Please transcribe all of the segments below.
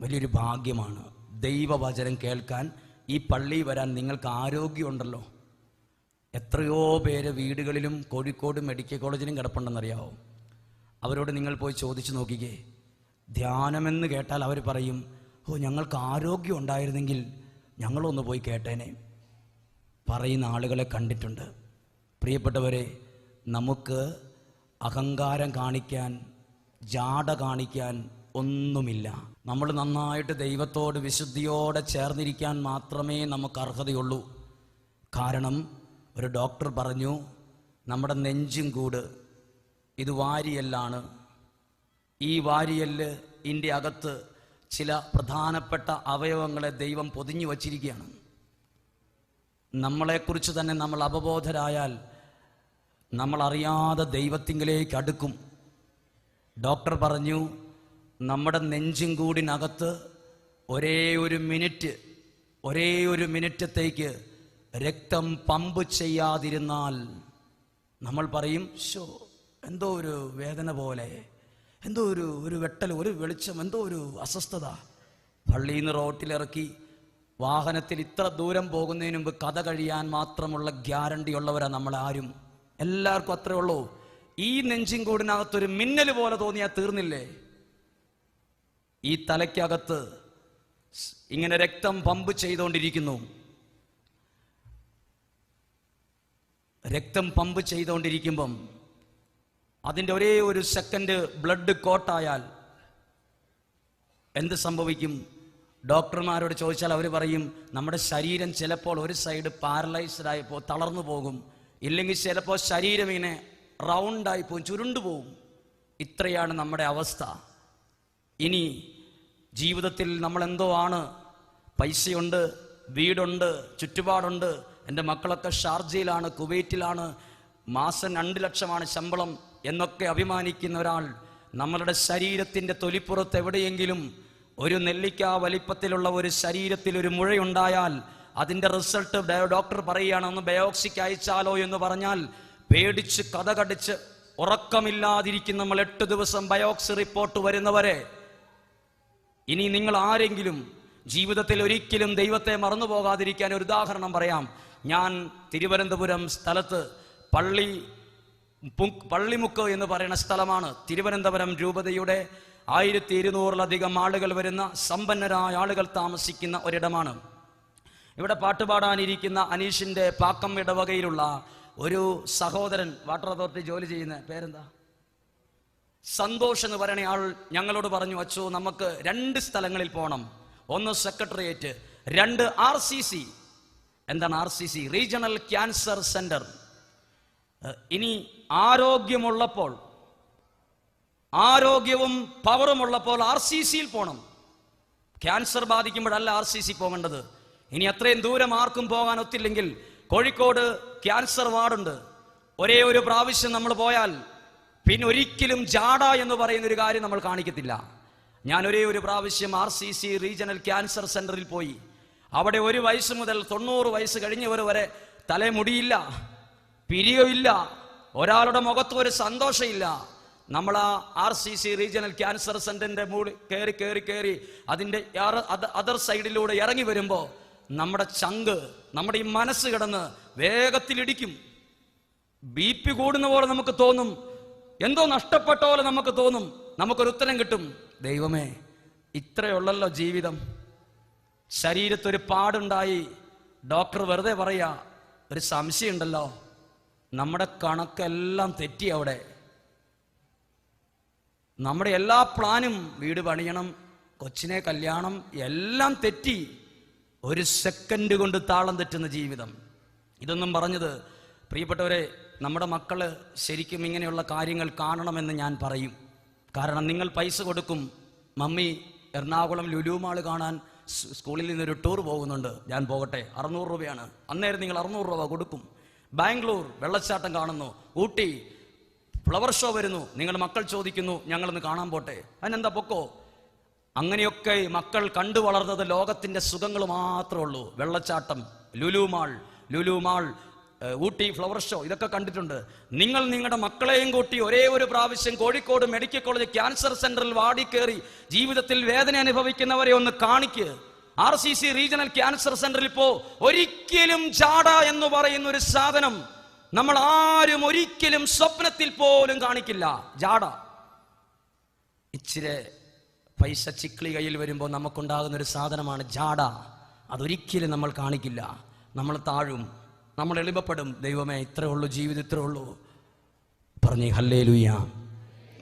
വലിയൊരു ഭാഗ്യമാണ് ദൈവവചനം കേൾക്കാൻ ഈ പള്ളി വരാൻ നിങ്ങൾക്ക് ആരോഗ്യമുണ്ടല്ലോ. എത്രയോ പേര് വീടുകളിലും കോഴിക്കോട് മെഡിക്കൽ കോളേജിലും കിടപ്പുണ്ടെന്നറിയാവോ? അവരോട് നിങ്ങൾ പോയി ചോദിച്ചു നോക്കിക്കേ. ധ്യാനമെന്ന് കേട്ടാൽ അവർ പറയും ഓ ഞങ്ങൾക്ക് ആരോഗ്യം ഉണ്ടായിരുന്നെങ്കിൽ ഞങ്ങളൊന്ന് പോയി കേട്ടേനെ. പറയുന്ന ആളുകളെ കണ്ടിട്ടുണ്ട്. പ്രിയപ്പെട്ടവരെ നമുക്ക് അഹങ്കാരം കാണിക്കാൻ ജാട കാണിക്കാൻ ഒന്നുമില്ല. നമ്മൾ നന്നായിട്ട് ദൈവത്തോട് വിശുദ്ധിയോടെ ചേർന്നിരിക്കാൻ മാത്രമേ നമുക്ക് അർഹതയുള്ളൂ. കാരണം ഒരു ഡോക്ടർ പറഞ്ഞു നമ്മുടെ നെഞ്ചും കൂട് ഇത് വാരിയല്ലാണ്. ഈ വാരിയൽ ഇതിന്റെ അകത്ത് ചില പ്രധാനപ്പെട്ട അവയവങ്ങളെ ദൈവം പൊതിഞ്ഞു വച്ചിരിക്കുകയാണ്. നമ്മളെക്കുറിച്ച് തന്നെ നമ്മൾ അപബോധരായാൽ നമ്മളറിയാതെ ദൈവത്തിങ്കിലേക്ക് അടുക്കും. ഡോക്ടർ പറഞ്ഞു നമ്മുടെ നെഞ്ചും കൂടിനകത്ത് ഒരേ ഒരു മിനിറ്റ് ഒരേ ഒരു മിനിറ്റത്തേക്ക് രക്തം പമ്പ് ചെയ്യാതിരുന്നാൽ നമ്മൾ പറയും ഷോ എന്തോ ഒരു വേദന പോലെ. എന്തോ ഒരു ഒരു വെട്ടൽ ഒരു വെളിച്ചം എന്തോ ഒരു അസ്വസ്ഥത. പള്ളിയിൽ നിന്ന് റോട്ടിലിറക്കി വാഹനത്തിൽ ഇത്ര ദൂരം പോകുന്നതിന് മുമ്പ് കഥ കഴിയാൻ മാത്രമുള്ള ഗ്യാരണ്ടി ഉള്ളവരാ നമ്മളാരും എല്ലാവർക്കും അത്രേ ഉള്ളൂ. ഈ നെഞ്ചിൻ കൂടിനകത്തൊരു മിന്നൽ പോലെ തോന്നിയാൽ തീർന്നില്ലേ? ഈ തലയ്ക്കകത്ത് ഇങ്ങനെ രക്തം പമ്പ് ചെയ്തുകൊണ്ടിരിക്കുന്നു രക്തം പമ്പ് ചെയ്തുകൊണ്ടിരിക്കുമ്പം അതിന്റെ ഒരേ ഒരു സെക്കൻഡ് ബ്ലഡ് കോട്ടായാൽ എന്ത് സംഭവിക്കും? ഡോക്ടർമാരോട് ചോദിച്ചാൽ അവർ പറയും നമ്മുടെ ശരീരം ചിലപ്പോൾ ഒരു സൈഡ് പാരലൈസ്ഡ് ആയപ്പോൾ തളർന്നു പോകും. ഇല്ലെങ്കിൽ ചിലപ്പോൾ ശരീരം ഇങ്ങനെ റൗണ്ടായി പോകും ചുരുണ്ടു പോകും. ഇത്രയാണ് നമ്മുടെ അവസ്ഥ. ഇനി ജീവിതത്തിൽ നമ്മൾ എന്തോ ആണ്? പൈസയുണ്ട് വീടുണ്ട് ചുറ്റുപാടുണ്ട്. എന്റെ മക്കളൊക്കെ ഷാർജയിലാണ് കുവൈറ്റിലാണ്. മാസം രണ്ട് ലക്ഷമാണ് ശമ്പളം. എന്നൊക്കെ അഭിമാനിക്കുന്ന ഒരാൾ നമ്മളുടെ ശരീരത്തിന്റെ തൊലിപ്പുറത്ത് എവിടെയെങ്കിലും ഒരു നെല്ലിക്ക വലിപ്പത്തിലുള്ള ഒരു ശരീരത്തിൽ ഒരു മുഴയുണ്ടായാൽ അതിന്റെ റിസൾട്ട് ഡോക്ടർ പറയുകയാണ് ഒന്ന് ബയോക്സിക്ക് അയച്ചാലോ എന്ന് പറഞ്ഞാൽ പേടിച്ച് കഥ കടിച്ച് ഉറക്കമില്ലാതിരിക്കുന്ന നമ്മൾ എട്ട് ദിവസം ബയോക്സി റിപ്പോർട്ട് വരുന്നവരെ ഇനി നിങ്ങൾ ആരെങ്കിലും ജീവിതത്തിൽ ഒരിക്കലും ദൈവത്തെ മറന്നു പോകാതിരിക്കാൻ ഒരു ഉദാഹരണം പറയാം. ഞാൻ തിരുവനന്തപുരം സ്ഥലത്ത് പള്ളി പള്ളിമുക്ക് എന്ന് പറയുന്ന സ്ഥലമാണ്. തിരുവനന്തപുരം രൂപതയുടെ ആയിരത്തി ഇരുന്നൂറിലധികം ആളുകൾ വരുന്ന സമ്പന്നരായ ആളുകൾ താമസിക്കുന്ന ഒരിടമാണ്. ഇവിടെ പാട്ടുപാടാനിരിക്കുന്ന അനീഷിന്റെ പാക്കം ഇടവകയിലുള്ള ഒരു സഹോദരൻ വാട്ടർ അതോറിറ്റി ജോലി ചെയ്യുന്ന പേരെന്താ? സന്തോഷ് എന്ന് പറയുന്ന ആൾ ഞങ്ങളോട് പറഞ്ഞു അച്ചോ നമുക്ക് രണ്ട് സ്ഥലങ്ങളിൽ പോകണം ഒന്ന് സെക്രട്ടേറിയറ്റ് രണ്ട് ആർ സി സി. എന്താണ് R C C? Regional cancer centre. ഇനി ആരോഗ്യമുള്ളപ്പോൾ ആരോഗ്യവും പവറുമുള്ളപ്പോൾ ആർ സി സിയിൽ പോകണം ക്യാൻസർ ബാധിക്കുമ്പോഴല്ല ആർ സി സി പോകേണ്ടത്. ഇനി അത്രയും ദൂരം ആർക്കും പോകാൻ ഒത്തില്ലെങ്കിൽ കോഴിക്കോട് ക്യാൻസർ വാർഡുണ്ട്. ഒരേ ഒരു പ്രാവശ്യം നമ്മൾ പോയാൽ പിന്നെ ഒരിക്കലും ജാഡ എന്ന് പറയുന്ന ഒരു കാര്യം നമ്മൾ കാണിക്കത്തില്ല. ഞാൻ ഒരേ ഒരു പ്രാവശ്യം R C C regional cancer സെന്ററിൽ പോയി. അവിടെ ഒരു വയസ്സ് മുതൽ തൊണ്ണൂറ് വയസ്സ് കഴിഞ്ഞവർ വരെ തലമുടിയില്ല പിരിയമില്ല. ഒരാളുടെ മുഖത്ത് ഒരു സന്തോഷമില്ല. നമ്മൾ ആ R C C regional cancer സെന്ററിന്റെ മൂടി കയറി കയറി കയറി അതിന്റെ അതർ സൈഡിലൂടെ ഇറങ്ങി വരുമ്പോൾ നമ്മുടെ ചങ്ക് നമ്മുടെ ഈ മനസ്സ് കിടന്ന് വേഗത്തിലിടിക്കും. ബി പി കൂടുന്ന പോലെ നമുക്ക് തോന്നും. എന്തോ നഷ്ടപ്പെട്ട പോലെ നമുക്ക് തോന്നും. നമുക്കൊരു ഉത്തരം കിട്ടും. ദൈവമേ ഇത്രയുള്ളല്ലോ ജീവിതം. ശരീരത്തൊരു പാടുണ്ടായി. ഡോക്ടർ വെറുതെ പറയാ ഒരു സംശയമുണ്ടല്ലോ. നമ്മുടെ കണക്കെല്ലാം തെറ്റി അവിടെ. നമ്മുടെ എല്ലാ പ്ലാനും വീട് പണിയണം കൊച്ചിനെ കല്യാണം എല്ലാം തെറ്റി. ഒരു സെക്കൻഡ് കൊണ്ട് താളം തെറ്റുന്ന ജീവിതം. ഇതൊന്നും പറഞ്ഞത് പ്രിയപ്പെട്ടവരെ നമ്മുടെ മക്കൾ ശരിക്കും ഇങ്ങനെയുള്ള കാര്യങ്ങൾ കാണണമെന്ന് ഞാൻ പറയും. കാരണം നിങ്ങൾ പൈസ കൊടുക്കും. മമ്മി എറണാകുളം ലുലുമാൾ കാണാൻ സ്കൂളിൽ നിന്നൊരു ടൂർ പോകുന്നുണ്ട്. ഞാൻ പോകട്ടെ. അറുന്നൂറ് രൂപയാണ്. അന്നേരം നിങ്ങൾ അറുന്നൂറ് രൂപ കൊടുക്കും. ബാംഗ്ലൂർ വെള്ളച്ചാട്ടം കാണുന്നു. ഊട്ടി ഫ്ലവർ ഷോ വരുന്നു. നിങ്ങളുടെ മക്കൾ ചോദിക്കുന്നു ഞങ്ങളൊന്ന് കാണാൻ പോട്ടെ? അതിനെന്താ പൊക്കോ? അങ്ങനെയൊക്കെ മക്കൾ കണ്ടു വളർന്നത് ലോകത്തിന്റെ സുഖങ്ങൾ മാത്രമേ ഉള്ളൂ. വെള്ളച്ചാട്ടം Lulu Mall Lulu Mall Ooty flower show ഇതൊക്കെ കണ്ടിട്ടുണ്ട്. നിങ്ങൾ നിങ്ങളുടെ മക്കളെയും കൂട്ടി ഒരേ ഒരു പ്രാവശ്യം കോഴിക്കോട് മെഡിക്കൽ കോളേജ് ക്യാൻസർ സെന്ററിൽ വാടി കയറി ജീവിതത്തിൽ വേദന അനുഭവിക്കുന്നവരെ ഒന്ന് കാണിക്ക്. R C C regional cancer സെന്ററിൽ ഇപ്പോ ഒരിക്കലും ചാട എന്ന് പറയുന്ന ഒരു സാധനം നമ്മൾ ആരും ഒരിക്കലും സ്വപ്നത്തിൽ പോലും കാണിക്കില്ല. ജാട ഇച്ചിരി പൈസ ചിക്ലി കയ്യിൽ വരുമ്പോൾ നമുക്കുണ്ടാകുന്ന ഒരു സാധനമാണ് ജാട അതൊരിക്കലും നമ്മൾ കാണിക്കില്ല. നമ്മൾ താഴും. നമ്മൾ എളിമപ്പെടും. ദൈവമേ ഇത്രേ ഉള്ളൂ ജീവിതം ഇത്രേ ഉള്ളൂ. പറഞ്ഞേ ഹല്ലേ ലുയ്യ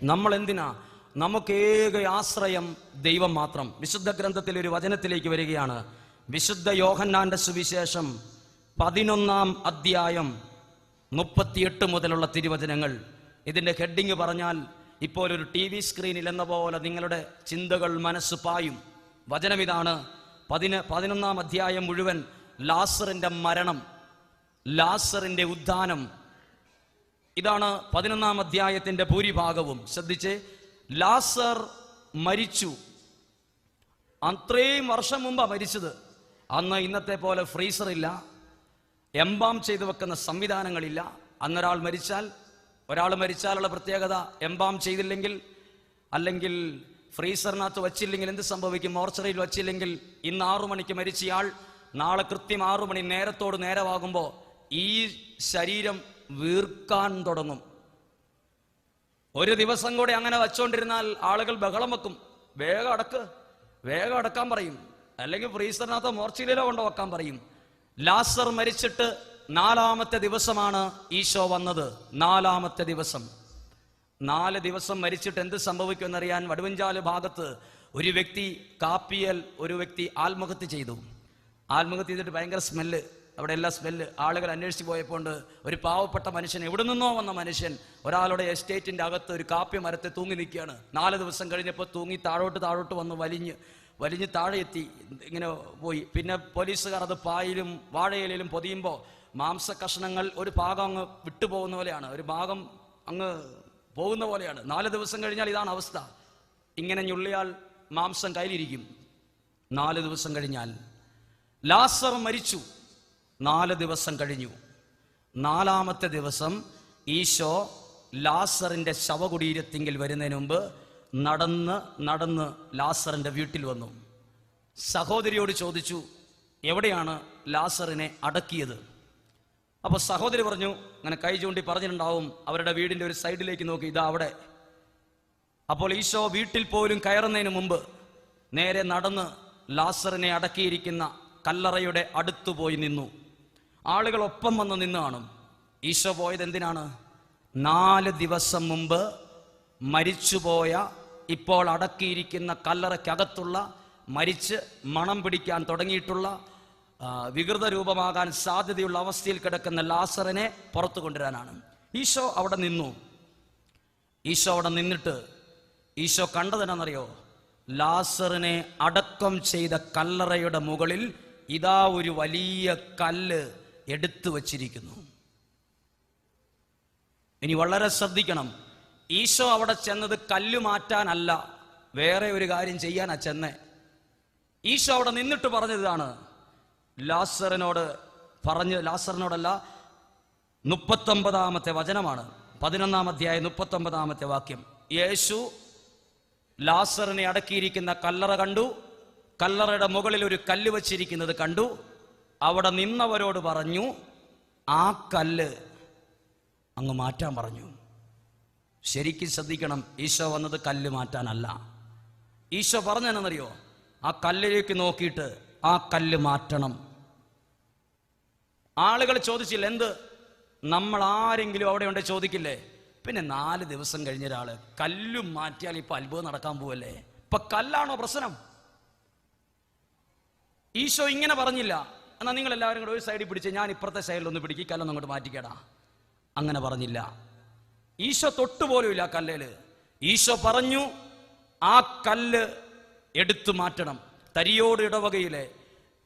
നമ്മൾ എന്തിനാ നമുക്ക് ഏക ആശ്രയം ദൈവം മാത്രം. വിശുദ്ധ ഗ്രന്ഥത്തിൽ ഒരു വചനത്തിലേക്ക് വരികയാണ്. വിശുദ്ധ യോഹന്നാന്റെ സുവിശേഷം പതിനൊന്നാം അധ്യായം മുപ്പത്തിയെട്ട് മുതലുള്ള തിരുവചനങ്ങൾ. ഇതിന്റെ ഹെഡിങ് പറഞ്ഞാൽ ഇപ്പോൾ ഒരു ടി വി സ്ക്രീനിൽ എന്ന പോലെ നിങ്ങളുടെ ചിന്തകൾ മനസ്സ് പായും. വചനം ഇതാണ്. പതിന പതിനൊന്നാം അധ്യായം മുഴുവൻ ലാസറിന്റെ മരണം ലാസറിന്റെ ഉദ്ധാനം. ഇതാണ് പതിനൊന്നാം അധ്യായത്തിന്റെ ഭൂരിഭാഗവും. ശ്രദ്ധിച്ച് ലാസർ മരിച്ചു. അത്രയും വർഷം മുമ്പാണ് മരിച്ചത്. അന്ന് ഇന്നത്തെ പോലെ ഫ്രീസർ ഇല്ല. എംബാം ചെയ്തു വെക്കുന്ന സംവിധാനങ്ങളില്ല. അന്നൊരാൾ മരിച്ചാൽ ഒരാൾ മരിച്ചാലുള്ള പ്രത്യേകത എംബാം ചെയ്തില്ലെങ്കിൽ അല്ലെങ്കിൽ ഫ്രീസറിനകത്ത് വച്ചില്ലെങ്കിൽ എന്ത് സംഭവിക്കും? മോർച്ചറിയിൽ വച്ചില്ലെങ്കിൽ ഇന്ന് ആറു മണിക്ക് മരിച്ചയാൾ നാളെ കൃത്യം ആറു മണി നേരത്തോട് നേരമാകുമ്പോൾ ഈ ശരീരം വീർക്കാൻ തുടങ്ങും. ഒരു ദിവസം കൂടെ അങ്ങനെ വച്ചോണ്ടിരുന്നാൽ ആളുകൾ ബഹളം വെക്കും. വേഗം അടക്ക് വേഗം അടക്കാൻ പറയും. അല്ലെങ്കിൽ ഫ്രീസറിനകത്ത് മോർച്ചിലോ കൊണ്ട് വെക്കാൻ പറയും. ലാസർ മരിച്ചിട്ട് നാലാമത്തെ ദിവസമാണ് ഈശോ വന്നത്. നാലാമത്തെ ദിവസം. നാല് ദിവസം മരിച്ചിട്ട് എന്ത് സംഭവിക്കുമെന്നറിയാൻ വടുവഞ്ചാൽ ഭാഗത്ത് ഒരു വ്യക്തി കാപ്പിയൽ ഒരു വ്യക്തി ആത്മഹത്യ ചെയ്തു. ആത്മഹത്യ ചെയ്തിട്ട് ഭയങ്കര സ്മെല്ല്. അവിടെ എല്ലാ സ്മെല്ല് ആളുകൾ അന്വേഷിച്ച് പോയപ്പോൾ ഒരു പാവപ്പെട്ട മനുഷ്യൻ എവിടെ നിന്നോ വന്ന മനുഷ്യൻ ഒരാളുടെ എസ്റ്റേറ്റിന്റെ അകത്ത് ഒരു കാപ്പി മരത്തെ തൂങ്ങി നിൽക്കുകയാണ്. നാല് ദിവസം കഴിഞ്ഞപ്പോൾ തൂങ്ങി താഴോട്ട് താഴോട്ട് വന്ന് വലിഞ്ഞ് വലിഞ്ഞ് താഴെ എത്തി ഇങ്ങനെ പോയി. പിന്നെ പോലീസുകാർ അത് പായിലും വാഴയിലും പൊതിയുമ്പോൾ മാംസ കഷ്ണങ്ങൾ ഒരു ഭാഗം അങ്ങ് വിട്ടുപോകുന്ന പോലെയാണ് ഒരു ഭാഗം അങ്ങ് പോകുന്ന പോലെയാണ്. നാല് ദിവസം കഴിഞ്ഞാൽ ഇതാണ് അവസ്ഥ. ഇങ്ങനെ ഞുള്ളിയാൽ മാംസം കയ്യിലിരിക്കും. നാല് ദിവസം കഴിഞ്ഞാൽ ലാസർ മരിച്ചു. നാല് ദിവസം കഴിഞ്ഞു. നാലാമത്തെ ദിവസം ഈശോ ലാസറിന്റെ ശവകുടീരത്തിങ്കിൽ വരുന്നതിന് മുമ്പ് നടന്ന് നടന്ന് ലാസറിന്റെ വീട്ടിൽ വന്നു. സഹോദരിയോട് ചോദിച്ചു എവിടെയാണ് ലാസറിനെ അടക്കിയത്? അപ്പോൾ സഹോദരി പറഞ്ഞു അങ്ങനെ കൈ ചൂണ്ടി പറഞ്ഞിട്ടുണ്ടാവും അവരുടെ വീടിന്റെ ഒരു സൈഡിലേക്ക് നോക്കി ഇതാ അവിടെ. അപ്പോൾ ഈശോ വീട്ടിൽ പോലും കയറുന്നതിന് മുമ്പ് നേരെ നടന്ന് ലാസറിനെ അടക്കിയിരിക്കുന്ന കല്ലറയുടെ അടുത്തു പോയി നിന്നു. ആളുകൾ ഒപ്പം വന്ന് നിന്ന് കാണും. ഈശോ പോയത് എന്തിനാണ്? നാല് ദിവസം മുമ്പ് മരിച്ചുപോയ ഇപ്പോൾ അടക്കിയിരിക്കുന്ന കല്ലറയ്ക്കകത്തുള്ള മരിച്ച് മണം പിടിക്കാൻ തുടങ്ങിയിട്ടുള്ള വികൃത രൂപമാകാൻ സാധ്യതയുള്ള അവസ്ഥയിൽ കിടക്കുന്ന ലാസറിനെ പുറത്തു കൊണ്ടുവരാനാണ്. ഈശോ അവിടെ നിന്നു. ഈശോ അവിടെ നിന്നിട്ട് ഈശോ കണ്ടതെന്നറിയോ ലാസറിനെ അടക്കം ചെയ്ത കല്ലറയുടെ മുകളിൽ ഇതാ ഒരു വലിയ കല്ല്. എടുത്തു വച്ചിരിക്കുന്നു. ഇനി വളരെ ശ്രദ്ധിക്കണം. ഈശോ അവിടെ ചെന്നത് കല്ലു മാറ്റാനല്ല വേറെ ഒരു കാര്യം ചെയ്യാനാ ചെന്നേ. ഈശോ അവിടെ നിന്നിട്ട് പറഞ്ഞതാണ് ലാസറിനോട് പറഞ്ഞ് ലാസറിനോടല്ല മുപ്പത്തൊമ്പതാമത്തെ വചനമാണ് പതിനൊന്നാം അധ്യായം മുപ്പത്തൊമ്പതാമത്തെ വാക്യം. യേശു ലാസറിനെ അടക്കിയിരിക്കുന്ന കല്ലറ കണ്ടു കല്ലറയുടെ മുകളിൽ ഒരു കല്ല് വച്ചിരിക്കുന്നത് കണ്ടു അവിടെ നിന്നവരോട് പറഞ്ഞു ആ കല്ല് അങ്ങ് മാറ്റാൻ പറഞ്ഞു. ശരിക്കും ശ്രദ്ധിക്കണം ഈശോ വന്നത് കല്ല് മാറ്റാനല്ല. ഈശോ പറഞ്ഞെന്നറിയോ? ആ കല്ലിലേക്ക് നോക്കിയിട്ട് ആ കല്ല് മാറ്റണം. ആളുകൾ ചോദിച്ചില്ല എന്ത്? നമ്മൾ ആരെങ്കിലും അവിടെ ഉണ്ട് ചോദിക്കില്ലേ? പിന്നെ നാല് ദിവസം കഴിഞ്ഞ ഒരാൾ കല്ലും മാറ്റിയാൽ ഇപ്പൊ അത്ഭുതം നടക്കാൻ പോവല്ലേ? ഇപ്പൊ കല്ലാണോ പ്രശ്നം? ഈശോ ഇങ്ങനെ പറഞ്ഞില്ല എന്നാ നിങ്ങൾ എല്ലാവരും കൂടെ ഒരു സൈഡിൽ പിടിച്ച് ഞാൻ ഇപ്പുറത്തെ സൈഡിൽ ഒന്ന് പിടിക്കും കല്ലൊന്നും അങ്ങോട്ട് മാറ്റിക്കേടാ. അങ്ങനെ പറഞ്ഞില്ല. ഈശോ തൊട്ടുപോലുമില്ല ആ കല്ലേൽ. ഈശോ പറഞ്ഞു ആ കല്ല് എടുത്തു മാറ്റണം. തരിയോട് ഇടവകയിലെ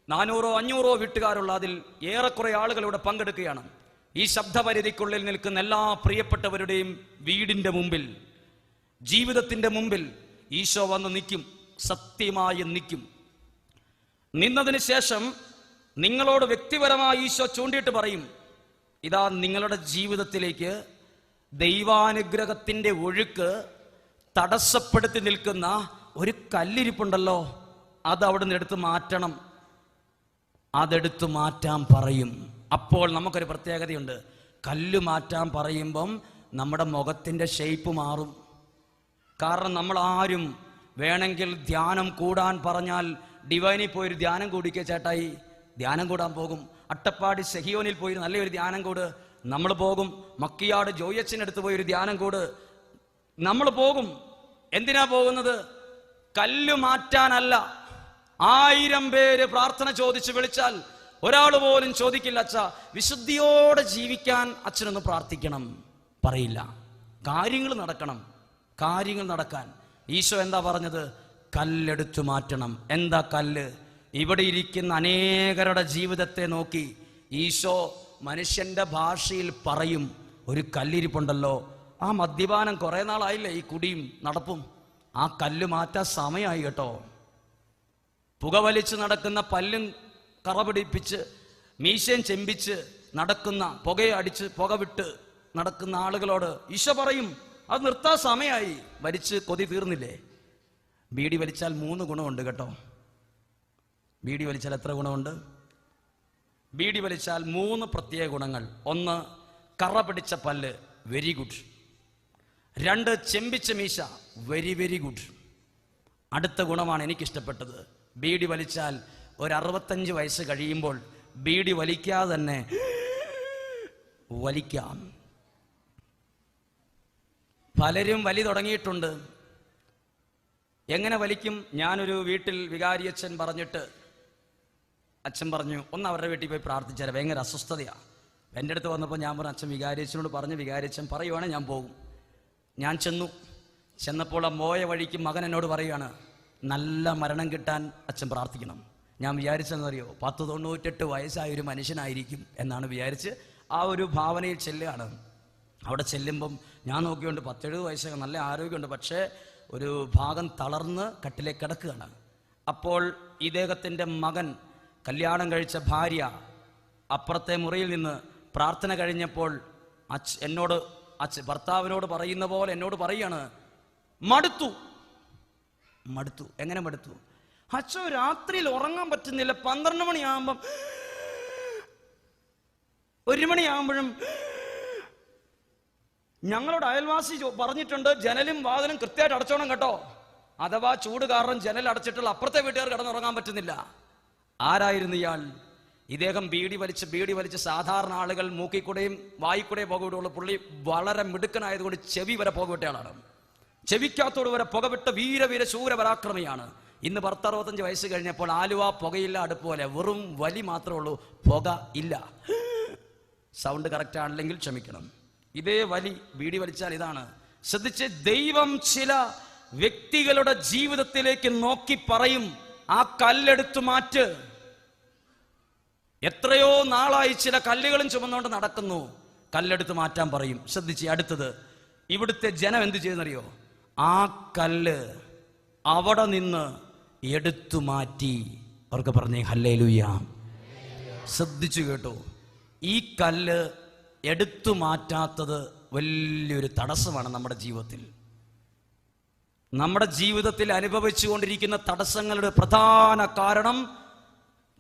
നാനൂറോ അഞ്ഞൂറോ വീട്ടുകാരുള്ള അതിൽ ഏറെക്കുറെ ആളുകൾ ഇവിടെ പങ്കെടുക്കുകയാണ്. ഈ ശബ്ദപരിധിക്കുള്ളിൽ നിൽക്കുന്ന എല്ലാ പ്രിയപ്പെട്ടവരുടെയും വീടിന്റെ മുമ്പിൽ ജീവിതത്തിന്റെ മുമ്പിൽ ഈശോ വന്ന് നിൽക്കും സത്യമായി നിൽക്കും. നിന്നതിന് ശേഷം നിങ്ങളോട് വ്യക്തിപരമായി ഈശോ ചൂണ്ടിയിട്ട് പറയും ഇതാ നിങ്ങളുടെ ജീവിതത്തിലേക്ക് ദൈവാനുഗ്രഹത്തിന്റെ ഒഴുക്ക് തടസ്സപ്പെടുത്തി നിൽക്കുന്ന ഒരു കല്ലിരിപ്പുണ്ടല്ലോ അത് അവിടെ നിന്ന് എടുത്ത് മാറ്റണം. അതെടുത്ത് മാറ്റാൻ പറയും. അപ്പോൾ നമുക്കൊരു പ്രത്യേകതയുണ്ട്. കല്ല് മാറ്റാൻ പറയുമ്പം നമ്മുടെ മുഖത്തിന്റെ ഷേപ്പ് മാറും. കാരണം നമ്മൾ ആരും വേണമെങ്കിൽ ധ്യാനം കൂടാൻ പറഞ്ഞാൽ ഡിവൈനിൽ ഒരു ധ്യാനം കൂടിക്കേ ചേട്ടായി. ധ്യാനം കൂടാൻ പോകും. അട്ടപ്പാടി സെഹിയോനിൽ പോയി നല്ലൊരു ധ്യാനം കൂട്. നമ്മൾ പോകും. മക്കിയാട് ജോയച്ചിനടുത്ത് പോയി ഒരു ധ്യാനം കൂട്. നമ്മൾ പോകും. എന്തിനാ പോകുന്നത്? കല്ലു മാറ്റാനല്ല. ആയിരം പേര് പ്രാർത്ഥന ചോദിച്ച് വിളിച്ചാൽ ഒരാൾ പോലും ചോദിക്കില്ല അച്ഛ വിശുദ്ധിയോടെ ജീവിക്കാൻ അച്ഛനൊന്ന് പ്രാർത്ഥിക്കണം. പറയില്ല. കാര്യങ്ങൾ നടക്കണം. കാര്യങ്ങൾ നടക്കാൻ. ഈശോ എന്താ പറഞ്ഞത്? കല്ലെടുത്തു മാറ്റണം. എന്താ കല്ല്? ഇവിടെ ഇരിക്കുന്ന അനേകരുടെ ജീവിതത്തെ നോക്കി ഈശോ മനുഷ്യന്റെ ഭാഷയിൽ പറയും ഒരു കല്ലിരിപ്പുണ്ടല്ലോ. ആ മദ്യപാനം കുറെ നാളായില്ലേ ഈ കുടിയും നടപ്പും? ആ കല്ല് മാറ്റാൻ സമയമായി കേട്ടോ. പുകവലിച്ച് നടക്കുന്ന പല്ലും കറ പിടിപ്പിച്ച് മീശയും ചെമ്പിച്ച് നടക്കുന്ന പുകയടിച്ച് പുക വിട്ട് നടക്കുന്ന ആളുകളോട് ഈശോ പറയും അത് നിർത്താൻ സമയമായി. വലിച്ച് കൊതി തീർന്നില്ലേ? ബീഡി വലിച്ചാൽ മൂന്ന് ഗുണമുണ്ട് കേട്ടോ. ബീഡി വലിച്ചാൽ എത്ര ഗുണമുണ്ട്? ബീഡി വലിച്ചാൽ മൂന്ന് പ്രത്യേക ഗുണങ്ങൾ. ഒന്ന് കറ പിടിച്ച പല്ല് വെരി ഗുഡ് രണ്ട് ചെമ്പിച്ച മീശ വെരി വെരി ഗുഡ് അടുത്ത ഗുണമാണ് എനിക്കിഷ്ടപ്പെട്ടത്. ബീഡി വലിച്ചാൽ ഒരു അറുപത്തഞ്ച് വയസ്സ് കഴിയുമ്പോൾ ബീഡി വലിക്കാതെ തന്നെ വലിക്കാം. പലരും വലി തുടങ്ങിയിട്ടുണ്ട്. എങ്ങനെ വലിക്കും? ഞാനൊരു വീട്ടിൽ വികാരിയച്ഛൻ പറഞ്ഞിട്ട് അച്ഛൻ പറഞ്ഞു ഒന്ന് അവരുടെ വീട്ടിൽ പോയി പ്രാർത്ഥിച്ചാൽ ഭയങ്കര അസ്വസ്ഥതയാണ് എന്റെ അടുത്ത് വന്നപ്പോൾ ഞാൻ പറഞ്ഞു അച്ഛൻ വികാരിച്ചനോട് പറഞ്ഞ് വികാരിച്ചൻ പറയുവാണെങ്കിൽ ഞാൻ പോകും. ഞാൻ ചെന്നു. ചെന്നപ്പോൾ ആ മോയ വഴിക്ക് മകൻ എന്നോട് പറയുകയാണ് നല്ല മരണം കിട്ടാൻ അച്ഛൻ പ്രാർത്ഥിക്കണം. ഞാൻ വിചാരിച്ചെന്നറിയോ പത്ത് തൊണ്ണൂറ്റെട്ട് വയസ്സായ ഒരു മനുഷ്യനായിരിക്കും എന്നാണ് വിചാരിച്ച് ആ ഒരു ഭാവനയിൽ ചെല്ലുകയാണ്. അവിടെ ചെല്ലുമ്പം ഞാൻ നോക്കിയുണ്ട് പത്തെഴുപത് വയസ്സൊക്കെ നല്ല ആരോഗ്യമുണ്ട് പക്ഷേ ഒരു ഭാഗം തളർന്ന് കട്ടിലേക്ക് കിടക്കുകയാണ്. അപ്പോൾ ഇദ്ദേഹത്തിന്റെ മകൻ കല്യാണം കഴിച്ച ഭാര്യ അപ്പുറത്തെ മുറിയിൽ നിന്ന് പ്രാർത്ഥന കഴിഞ്ഞപ്പോൾ അച്ഛ എന്നോട് അച്ഛ ഭർത്താവിനോട് പറയുന്ന പോലെ എന്നോട് പറയാണ് മടുത്തു. മടുത്തു? എങ്ങനെ മടുത്തു? അച്ഛൻ രാത്രിയിൽ ഉറങ്ങാൻ പറ്റുന്നില്ല. പന്ത്രണ്ട് മണിയാകുമ്പം ഒരു മണിയാകുമ്പോഴും ഞങ്ങളോട് അയൽവാസി പറഞ്ഞിട്ടുണ്ട് ജനലും വാതിലും കൃത്യമായിട്ട് അടച്ചോണം കേട്ടോ. അഥവാ ചൂട് കാരണം ജനൽ അടച്ചിട്ടുള്ള അപ്പുറത്തെ വീട്ടുകാർ കിടന്നുറങ്ങാൻ പറ്റുന്നില്ല. ആരായിരുന്നു ഇയാൾ? ഇദ്ദേഹം ബീഡി വലിച്ച് ബീഡി വലിച്ച് സാധാരണ ആളുകൾ മൂക്കിക്കൂടെയും വായിക്കൂടെയും പുകവിടുള്ള പുള്ളി വളരെ മിടുക്കനായതുകൊണ്ട് ചെവി വരെ പുകവിട്ടയാളാണ് ചെവിക്കാത്തോട് വരെ പുകവിട്ട വീരവീര ശൂര പരാക്രമിയാണ് ഇന്ന് പത്തറുപത്തഞ്ച് വയസ്സ് കഴിഞ്ഞപ്പോൾ ആലുവ പുകയില്ല അടുപ്പോലെ വെറും വലി മാത്രമേ ഉള്ളൂ പുക ഇല്ല. സൗണ്ട് കറക്റ്റ് ആണെങ്കിൽ ക്ഷമിക്കണം. ഇതേ വലി ബീഡി വലിച്ചാൽ ഇതാണ്. ശ്രദ്ധിച്ച് ദൈവം ചില വ്യക്തികളുടെ ജീവിതത്തിലേക്ക് നോക്കി പറയും ആ കല്ലെടുത്തു മാറ്റ്. എത്രയോ നാളായി ചില കല്ലുകളും ചുമന്നുകൊണ്ട് നടക്കുന്നു. കല്ലെടുത്ത് മാറ്റാൻ പറയും. ശ്രദ്ധിച്ച് അടുത്തത്. ഇവിടുത്തെ ജനം എന്ത് ചെയ്യുന്നറിയോ? ആ കല്ല് അവിടെ നിന്ന് എടുത്തു മാറ്റി. അവർക്ക് പറഞ്ഞേ ഹല്ലേ ശ്രദ്ധിച്ചു കേട്ടോ. ഈ കല്ല് എടുത്തു മാറ്റാത്തത് വലിയൊരു തടസ്സമാണ് നമ്മുടെ ജീവിതത്തിൽ. നമ്മുടെ ജീവിതത്തിൽ അനുഭവിച്ചുകൊണ്ടിരിക്കുന്ന തടസ്സങ്ങളുടെ പ്രധാന കാരണം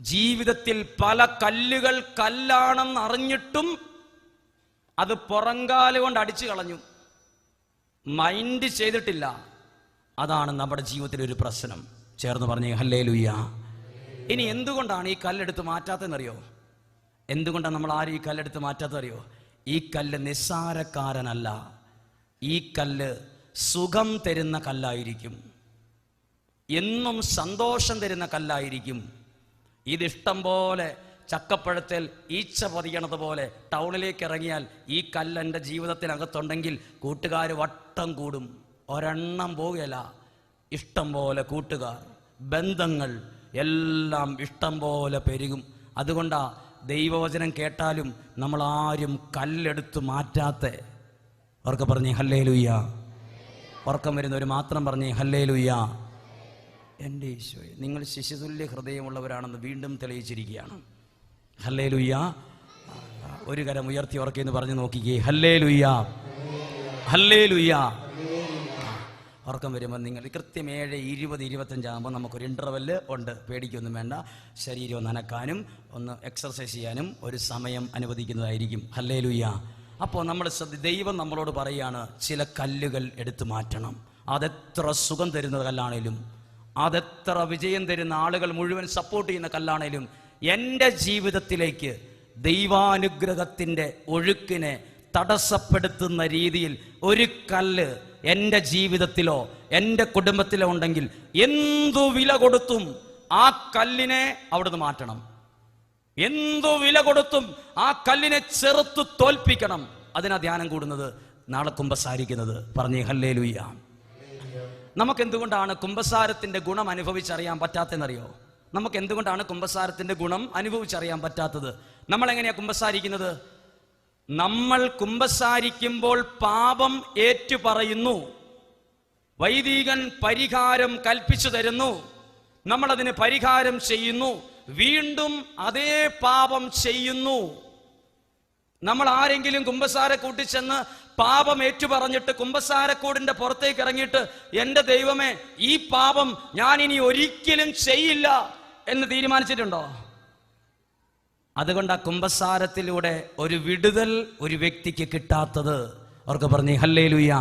ജീവിതത്തിൽ പല കല്ലുകൾ കല്ലാണെന്ന് അറിഞ്ഞിട്ടും അത് പുറങ്കാൽ കൊണ്ട് അടിച്ചു കളഞ്ഞു. മൈൻഡ് ചെയ്തിട്ടില്ല. അതാണ് നമ്മുടെ ജീവിതത്തിലെ ഒരു പ്രശ്നം. ചേർന്ന് പറഞ്ഞേ ഹല്ലേ ലുയ്യ ഇനി എന്തുകൊണ്ടാണ് ഈ കല്ലെടുത്ത് മാറ്റാത്തതെന്നറിയോ? എന്തുകൊണ്ടാണ് നമ്മൾ ആരും ഈ കല്ലെടുത്ത് മാറ്റാത്തറിയോ ഈ കല്ല് നിസ്സാരക്കാരനല്ല. ഈ കല്ല് സുഖം തരുന്ന കല്ലായിരിക്കും. എന്നും സന്തോഷം തരുന്ന കല്ലായിരിക്കും. ഇത് ഇഷ്ടം പോലെ ചക്കപ്പഴത്തിൽ ഈച്ച പതിയണത് പോലെ ടൗണിലേക്ക് ഇറങ്ങിയാൽ ഈ കല്ല് എന്റെ ജീവിതത്തിനകത്തുണ്ടെങ്കിൽ കൂട്ടുകാർ വട്ടം കൂടും. ഒരെണ്ണം പോവുകയല്ല. ഇഷ്ടം പോലെ കൂട്ടുകാർ ബന്ധങ്ങൾ എല്ലാം ഇഷ്ടം പോലെ പെരുകും. അതുകൊണ്ടാ ദൈവവചനം കേട്ടാലും നമ്മൾ ആരും കല്ലെടുത്ത് മാറ്റാത്ത. അവർക്ക് പറഞ്ഞേ ഹല്ലേ ലുയ്യ ഉറക്കം വരുന്നവർ മാത്രം പറഞ്ഞേ ഹല്ലേ ലുയ്യ എന്റെ ഈശോയെ നിങ്ങൾ ശിശുതുല്യ ഹൃദയമുള്ളവരാണെന്ന് വീണ്ടും തെളിയിച്ചിരിക്കുകയാണ്. ഹല്ലേ ലുയ്യ ഒരു കരം ഉയർത്തി ഉറക്കിയെന്ന് പറഞ്ഞു നോക്കിക്കേ. ഹല്ലേ ലുയ്യ ഹല്ലേ ലുയ്യ ഉറക്കം വരുമ്പോൾ നിങ്ങൾ കൃത്യം ഏഴ് ഇരുപത് ഇരുപത്തഞ്ചാകുമ്പോൾ നമുക്കൊരു ഇന്റർവെൽ ഉണ്ട്. പേടിക്കൊന്നും വേണ്ട. ശരീരം നനക്കാനും ഒന്ന് എക്സർസൈസ് ചെയ്യാനും ഒരു സമയം അനുവദിക്കുന്നതായിരിക്കും. ഹല്ലേ ലുയ്യ അപ്പോൾ നമ്മൾ ശ്രദ്ധ ദൈവം നമ്മളോട് പറയുകയാണ് ചില കല്ലുകൾ എടുത്തു മാറ്റണം. അതെത്ര സുഖം തരുന്ന കല്ലാണേലും അതെത്ര വിജയം തരുന്ന ആളുകൾ മുഴുവൻ സപ്പോർട്ട് ചെയ്യുന്ന കല്ലാണേലും എന്റെ ജീവിതത്തിലേക്ക് ദൈവാനുഗ്രഹത്തിന്റെ ഒഴുക്കിനെ തടസ്സപ്പെടുത്തുന്ന രീതിയിൽ ഒരു കല്ല് എന്റെ ജീവിതത്തിലോ എന്റെ കുടുംബത്തിലോ ഉണ്ടെങ്കിൽ എന്തു വില കൊടുത്തും ആ കല്ലിനെ അവിടുന്ന് മാറ്റണം. എന്തു വില കൊടുത്തും ആ കല്ലിനെ ചെറുത്തു തോൽപ്പിക്കണം. അതിനാ ധ്യാനം കൂടുന്നത്. നാളെ കുമ്പസാരിക്കുന്നത്. പറഞ്ഞേ ഹല്ലേ ലുയ്യ നമുക്ക് എന്തുകൊണ്ടാണ് കുംഭസാരത്തിന്റെ ഗുണം അനുഭവിച്ചറിയാൻ പറ്റാത്തെന്നറിയോ നമുക്ക് എന്തുകൊണ്ടാണ് കുംഭസാരത്തിന്റെ ഗുണം അനുഭവിച്ചറിയാൻ പറ്റാത്തത്? നമ്മൾ എങ്ങനെയാ കുംഭസാരിക്കുന്നത്? നമ്മൾ കുംഭസാരിക്കുമ്പോൾ പാപം ഏറ്റു പറയുന്നു വൈദികൻ പരിഹാരം കൽപ്പിച്ചു തരുന്നു. നമ്മൾ അതിന് പരിഹാരം ചെയ്യുന്നു. വീണ്ടും അതേ പാപം ചെയ്യുന്നു. നമ്മൾ ആരെങ്കിലും കുംഭസാര ചെന്ന് പാപം ഏറ്റുപറഞ്ഞിട്ട് കുംഭസാരക്കൂടിന്റെ പുറത്തേക്ക് ഇറങ്ങിയിട്ട് എന്റെ ദൈവമേ ഈ പാപം ഞാൻ ഇനി ഒരിക്കലും ചെയ്യില്ല എന്ന് തീരുമാനിച്ചിട്ടുണ്ടോ? അതുകൊണ്ട് ആ കുംഭസാരത്തിലൂടെ ഒരു വിടുതൽ ഒരു വ്യക്തിക്ക് കിട്ടാത്തത്. അവർക്ക് പറഞ്ഞു ഹല്ലേ ലുയ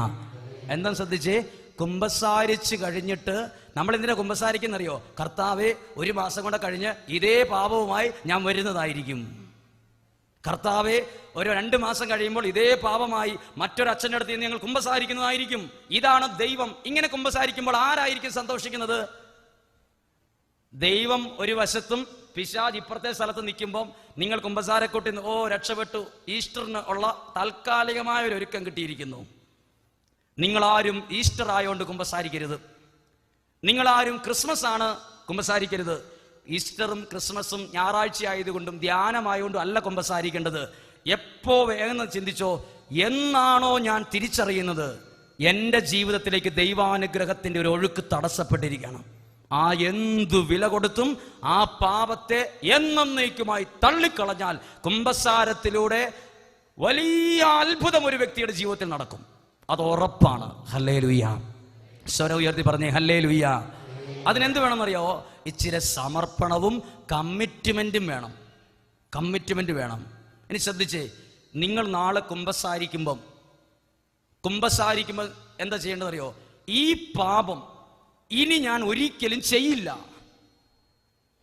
എന്താ ശ്രദ്ധിച്ച്? കുംഭസാരിച്ച് കഴിഞ്ഞിട്ട് നമ്മൾ എന്തിനാ കുംഭസാരിക്കുന്നറിയോ കർത്താവെ ഒരു മാസം കൊണ്ട് കഴിഞ്ഞ് ഇതേ പാപവുമായി ഞാൻ വരുന്നതായിരിക്കും. കർത്താവെ ഒരു രണ്ട് മാസം കഴിയുമ്പോൾ ഇതേ പാപമായി മറ്റൊരു അച്ഛന്റെ അടുത്ത് ഞങ്ങൾ കുമ്പസാരിക്കുന്നതായിരിക്കും. ഇതാണ് ദൈവം. ഇങ്ങനെ കുമ്പസാരിക്കുമ്പോൾ ആരായിരിക്കും സന്തോഷിക്കുന്നത്? ദൈവം ഒരു വശത്തും പിശാജ് ഇപ്പുറത്തെ സ്ഥലത്ത് നിൽക്കുമ്പോൾ നിങ്ങൾ കുമ്പസാരക്കൂട്ടിൽ നിന്ന് ഓ രക്ഷപ്പെട്ടു. ഈസ്റ്ററിന് ഉള്ള താൽക്കാലികമായ ഒരു ഒരുക്കം കിട്ടിയിരിക്കുന്നു. നിങ്ങളാരും ഈസ്റ്റർ ആയതുകൊണ്ട് കുമ്പസാരിക്കരുത്. നിങ്ങളാരും ക്രിസ്മസ് ആണ് കുമ്പസാരിക്കരുത്. ഈസ്റ്ററും ക്രിസ്മസും ഞായറാഴ്ച ആയതുകൊണ്ടും ധ്യാനമായതുകൊണ്ടും അല്ല കൊമ്പസാരിക്കേണ്ടത്. എപ്പോ വേഗം ചിന്തിച്ചോ എന്നാണോ ഞാൻ തിരിച്ചറിയുന്നത്? എന്റെ ജീവിതത്തിലേക്ക് ദൈവാനുഗ്രഹത്തിന്റെ ഒരു ഒഴുക്ക് തടസ്സപ്പെട്ടിരിക്കണം. ആ എന്തു വില കൊടുത്തും ആ പാപത്തെ എന്നേക്കുമായി തള്ളിക്കളഞ്ഞാൽ കുംഭസാരത്തിലൂടെ വലിയ അത്ഭുതം ഒരു വ്യക്തിയുടെ ജീവിതത്തിൽ നടക്കും. അത് ഉറപ്പാണ്. ഹല്ലേ ലുയ്യ സ്വരം ഉയർത്തി പറഞ്ഞേ ഹല്ലേ ലുയ്യ അതിനെന്ത് വേണമെന്നറിയോ ഇച്ചിരി സമർപ്പണവും കമ്മിറ്റ്മെന്റും വേണം. കമ്മിറ്റ്മെന്റ് വേണം. ഇനി ശ്രദ്ധിച്ചേ നിങ്ങൾ നാളെ കുംഭസാരിക്കുമ്പം കുംഭസാരിക്കുമ്പോൾ എന്താ ചെയ്യേണ്ടതറിയോ ഈ പാപം ഇനി ഞാൻ ഒരിക്കലും ചെയ്യില്ല.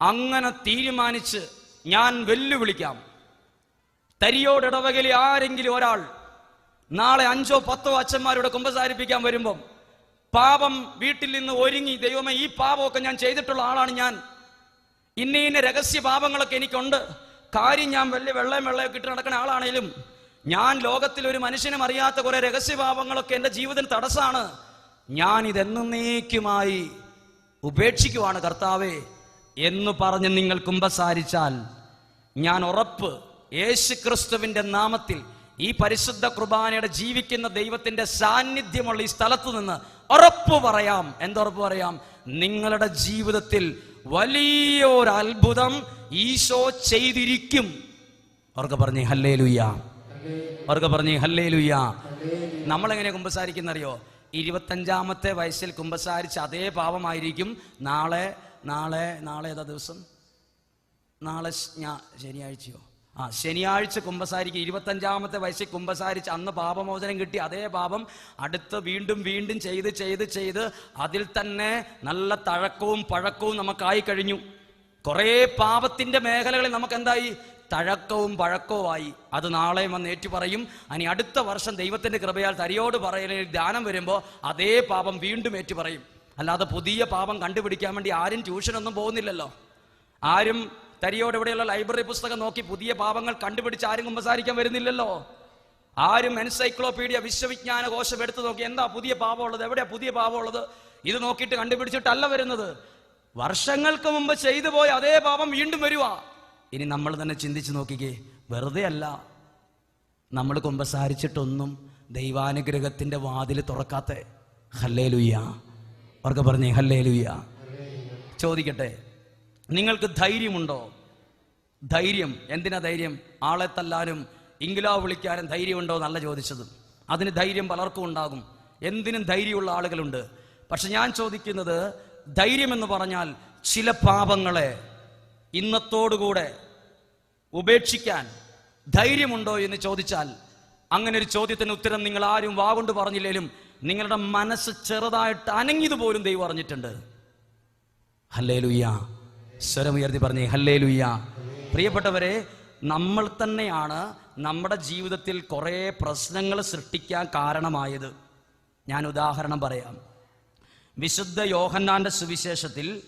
അങ്ങനെ തീരുമാനിച്ച് ഞാൻ വെല്ലുവിളിക്കാം. തരിയോടിടവകലി ആരെങ്കിലും ഒരാൾ നാളെ അഞ്ചോ പത്തോ അച്ഛന്മാരുടെ കുമ്പസാരിപ്പിക്കാൻ വരുമ്പം പാപം വീട്ടിൽ നിന്ന് ഒരുങ്ങി ദൈവമേ ഈ പാപമൊക്കെ ഞാൻ ചെയ്തിട്ടുള്ള ആളാണ് ഞാൻ. ഇന്ന ഇന്ന രഹസ്യ പാപങ്ങളൊക്കെ എനിക്കുണ്ട്. കാര്യം ഞാൻ വലിയ വെള്ളയും വെള്ളയൊക്കെ ഇട്ട് നടക്കുന്ന ആളാണേലും ഞാൻ ലോകത്തിൽ ഒരു മനുഷ്യനും അറിയാത്ത കുറെ രഹസ്യ പാപങ്ങളൊക്കെ എന്റെ ജീവിതത്തിന് തടസ്സമാണ് ഞാൻ ഇതെന്നേക്കുമായി ഉപേക്ഷിക്കുവാണ് കർത്താവേ എന്ന് പറഞ്ഞ് നിങ്ങൾ കുമ്പസാരിച്ചാൽ ഞാൻ ഉറപ്പ് യേശു ക്രിസ്തുവിന്റെ നാമത്തിൽ ഈ പരിശുദ്ധ കുർബാനയുടെ ജീവിക്കുന്ന ദൈവത്തിന്റെ സാന്നിധ്യമുള്ള ഈ സ്ഥലത്തു നിന്ന് ഉറപ്പ് പറയാം. എന്തുറപ്പ് പറയാം? നിങ്ങളുടെ ജീവിതത്തിൽ വലിയ ഒരു അത്ഭുതം ഈശോ ചെയ്തിരിക്കും. അവർക്ക് പറഞ്ഞേ ഹല്ലേ ലുയ്യ അവർക്ക് പറഞ്ഞേ ഹല്ലേ ലുയ്യ നമ്മളെങ്ങനെ കുമ്പസാരിക്കുന്നറിയോ? ഇരുപത്തഞ്ചാമത്തെ വയസ്സിൽ കുമ്പസാരിച്ച് അതേ പാപമായിരിക്കും. നാളെ നാളെ നാളെ ഏതാ ദിവസം? നാളെ ശനിയാഴ്ചയോ? ആ ശനിയാഴ്ച കുംഭസാരിക്ക് ഇരുപത്തഞ്ചാമത്തെ വയസ്സിൽ കുമ്പസാരിച്ച് അന്ന് പാപമോചനം കിട്ടി. അതേ പാപം അടുത്ത് വീണ്ടും വീണ്ടും ചെയ്ത് ചെയ്ത് ചെയ്ത് അതിൽ തന്നെ നല്ല തഴക്കവും പഴക്കവും നമുക്കായി കഴിഞ്ഞു. കുറേ പാപത്തിന്റെ മേഖലകളിൽ നമുക്ക് എന്തായി തഴക്കവും പഴക്കവുമായി. അത് നാളെ വന്ന് ഏറ്റു പറയും. അനി അടുത്ത വർഷം ദൈവത്തിന്റെ കൃപയാൽ തരിയോട് പറയലിൽ ധ്യാനം വരുമ്പോൾ അതേ പാപം വീണ്ടും ഏറ്റു പറയും. അല്ലാതെ പുതിയ പാപം കണ്ടുപിടിക്കാൻ വേണ്ടി ആരും ട്യൂഷനൊന്നും പോകുന്നില്ലല്ലോ. ആരും തരിയോട് ഇവിടെയുള്ള ലൈബ്രറി പുസ്തകം നോക്കി പുതിയ പാപങ്ങൾ കണ്ടുപിടിച്ച് ആരും കുമ്പസാരിക്കാൻ വരുന്നില്ലല്ലോ. ആരും എൻസൈക്ലോപീഡിയ വിശ്വവിജ്ഞാന കോശം എടുത്തു നോക്കി എന്താ പുതിയ പാപമുള്ളത്? എവിടെയാ പുതിയ പാപമുള്ളത്? ഇത് നോക്കിയിട്ട് കണ്ടുപിടിച്ചിട്ടല്ല വരുന്നത്. വർഷങ്ങൾക്ക് മുമ്പ് ചെയ്തു പോയ അതേ പാപം വീണ്ടും വരുവാ. ഇനി നമ്മൾ തന്നെ ചിന്തിച്ചു നോക്കിക്കേ വെറുതെ അല്ല. നമ്മൾ കുമ്പസാരിച്ചിട്ടൊന്നും ദൈവാനുഗ്രഹത്തിന്റെ വാതിൽ തുറക്കാത്ത. ഹല്ലേ ലുയ്യ അവർക്ക് പറഞ്ഞേ ഹല്ലേ ലുയ്യ ചോദിക്കട്ടെ നിങ്ങൾക്ക് ധൈര്യമുണ്ടോ? ധൈര്യം. എന്തിനാ ധൈര്യം? ആളെ തല്ലാനും ഇംഗ്ലാവ് വിളിക്കാനും ധൈര്യമുണ്ടോ എന്നല്ല ചോദിച്ചത്. അതിന് ധൈര്യം പലർക്കും ഉണ്ടാകും. എന്തിനും ധൈര്യമുള്ള ആളുകളുണ്ട്. പക്ഷെ ഞാൻ ചോദിക്കുന്നത് ധൈര്യം എന്ന് പറഞ്ഞാൽ ചില പാപങ്ങളെ ഇന്നത്തോടുകൂടെ ഉപേക്ഷിക്കാൻ ധൈര്യമുണ്ടോ എന്ന് ചോദിച്ചാൽ അങ്ങനെ ഒരു ചോദ്യത്തിന് ഉത്തരം നിങ്ങൾ ആരും വാഗൊണ്ട് പറഞ്ഞില്ലേലും നിങ്ങളുടെ മനസ്സ് ചെറുതായിട്ട് അനങ്ങിയത് പോലും ദൈവം അറിഞ്ഞിട്ടുണ്ട്. ഹല്ലേ ലുയ്യ സ്വരമുയർത്തി പറഞ്ഞേ ഹല്ലേ ലുയ്യ പ്രിയപ്പെട്ടവരെ നമ്മൾ തന്നെയാണ് നമ്മുടെ ജീവിതത്തിൽ കുറേ പ്രശ്നങ്ങൾ സൃഷ്ടിക്കാൻ കാരണമായത്. ഞാൻ ഉദാഹരണം പറയാം. വിശുദ്ധ യോഹന്നാന്റെ സുവിശേഷത്തിൽ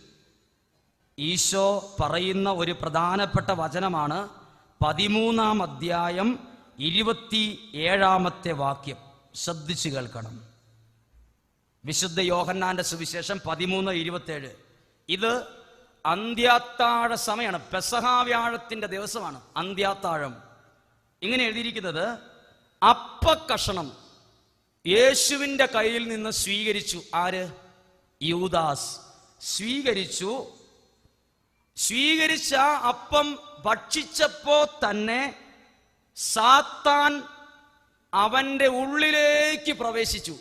ഈശോ പറയുന്ന ഒരു പ്രധാനപ്പെട്ട വചനമാണ് പതിമൂന്നാം അധ്യായം ഇരുപത്തി ഏഴാമത്തെ വാക്യം. ശ്രദ്ധിച്ചു കേൾക്കണം. വിശുദ്ധ യോഹന്നാന്റെ സുവിശേഷം പതിമൂന്ന് ഇരുപത്തേഴ്. ഇത് അന്ത്യാത്താഴ സമയമാണ് പെസഹാവ്യാഴത്തിന്റെ ദിവസമാണ് അന്ത്യാത്താഴം. ഇങ്ങനെ എഴുതിയിരിക്കുന്നത് അപ്പക്കഷണം യേശുവിന്റെ കയ്യിൽ നിന്ന് സ്വീകരിച്ചു. ആര്? യൂദാസ്. സ്വീകരിച്ചു. സ്വീകരിച്ച അപ്പം ഭക്ഷിച്ചപ്പോ തന്നെ സാത്താൻ അവന്റെ ഉള്ളിലേക്ക് പ്രവേശിച്ചു.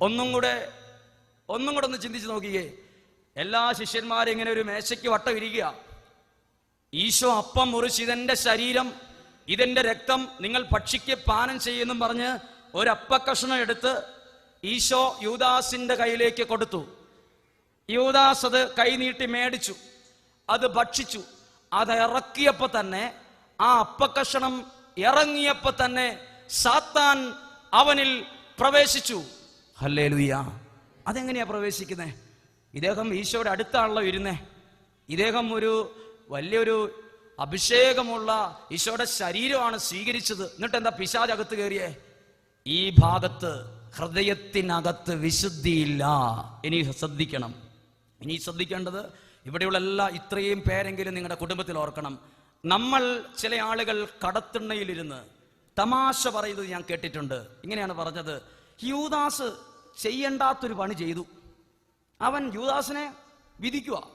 ഒന്നും കൂടെ ഒന്നും കൂടെ ഒന്ന് ചിന്തിച്ച് നോക്കിയേ എല്ലാ ശിഷ്യന്മാരും ഇങ്ങനെ ഒരു മേശയ്ക്ക് വട്ടം ഇരിക്കുക. ഈശോ അപ്പം മുറിച്ച് ഇതെന്റെ ശരീരം ഇതെന്റെ രക്തം നിങ്ങൾ പക്ഷിക്ക് പാനം ചെയ്യുമെന്നും പറഞ്ഞ് ഒരു അപ്പക്കഷണം എടുത്ത് ഈശോ യൂദാസിന്റെ കയ്യിലേക്ക് കൊടുത്തു. യൂദാസ് അത് കൈനീട്ടി മേടിച്ചു അത് ഭക്ഷിച്ചു അത് ഇറക്കിയപ്പോ തന്നെ ആ അപ്പക്കഷണം ഇറങ്ങിയപ്പോ തന്നെ സാത്താൻ അവനിൽ പ്രവേശിച്ചു. ഹല്ലേ അതെങ്ങനെയാ പ്രവേശിക്കുന്നത് ഇദ്ദേഹം ഈശോയുടെ അടുത്താണല്ലോ ഇരുന്നേ. ഇദ്ദേഹം ഒരു വലിയൊരു അഭിഷേകമുള്ള ഈശോയുടെ ശരീരമാണ് സ്വീകരിച്ചത്. എന്നിട്ട് എന്താ പിശാജ് അകത്ത് കയറിയേ? ഈ ഭാഗത്ത് ഹൃദയത്തിനകത്ത് വിശുദ്ധിയില്ല. ഇനി ശ്രദ്ധിക്കണം. ഇനി ശ്രദ്ധിക്കേണ്ടത് ഇവിടെയുള്ള എല്ലാ ഇത്രയും പേരെങ്കിലും നിങ്ങളുടെ കുടുംബത്തിൽ ഓർക്കണം. നമ്മൾ ചില ആളുകൾ കടത്തിണ്ണയിലിരുന്ന് തമാശ പറയുന്നത് ഞാൻ കേട്ടിട്ടുണ്ട്. ഇങ്ങനെയാണ് പറഞ്ഞത്. യൂദാസ് ചെയ്യണ്ടാത്തൊരു പണി ചെയ്തു. അവൻ യൂദാസിനെ വിധിക്കുക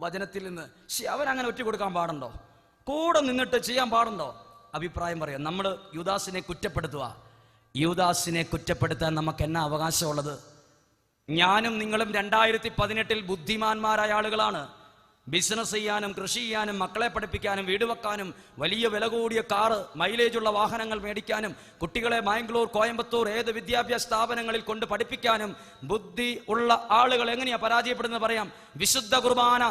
വചനത്തിൽ നിന്ന് അവൻ അങ്ങനെ ഒറ്റ കൊടുക്കാൻ പാടുണ്ടോ? കൂടെ നിന്നിട്ട് ചെയ്യാൻ പാടുണ്ടോ? അഭിപ്രായം പറയാം. നമ്മൾ യൂദാസിനെ കുറ്റപ്പെടുത്തുക യൂദാസിനെ കുറ്റപ്പെടുത്താൻ നമുക്ക് എന്നാ അവകാശമുള്ളത്? ഞാനും നിങ്ങളും രണ്ടായിരത്തി പതിനെട്ടിൽ ബുദ്ധിമാന്മാരായ ആളുകളാണ്. ബിസിനസ് ചെയ്യാനും കൃഷി ചെയ്യാനും മക്കളെ പഠിപ്പിക്കാനും വീട് വെക്കാനും വലിയ വില കൂടിയ കാറ് മൈലേജുള്ള വാഹനങ്ങൾ മേടിക്കാനും കുട്ടികളെ മാംഗ്ലൂർ കോയമ്പത്തൂർ ഏത് വിദ്യാഭ്യാസ സ്ഥാപനങ്ങളിൽ കൊണ്ട് പഠിപ്പിക്കാനും ബുദ്ധി ഉള്ള ആളുകൾ എങ്ങനെയാ പരാജയപ്പെടുന്നത് പറയാം? വിശുദ്ധ കുർബാന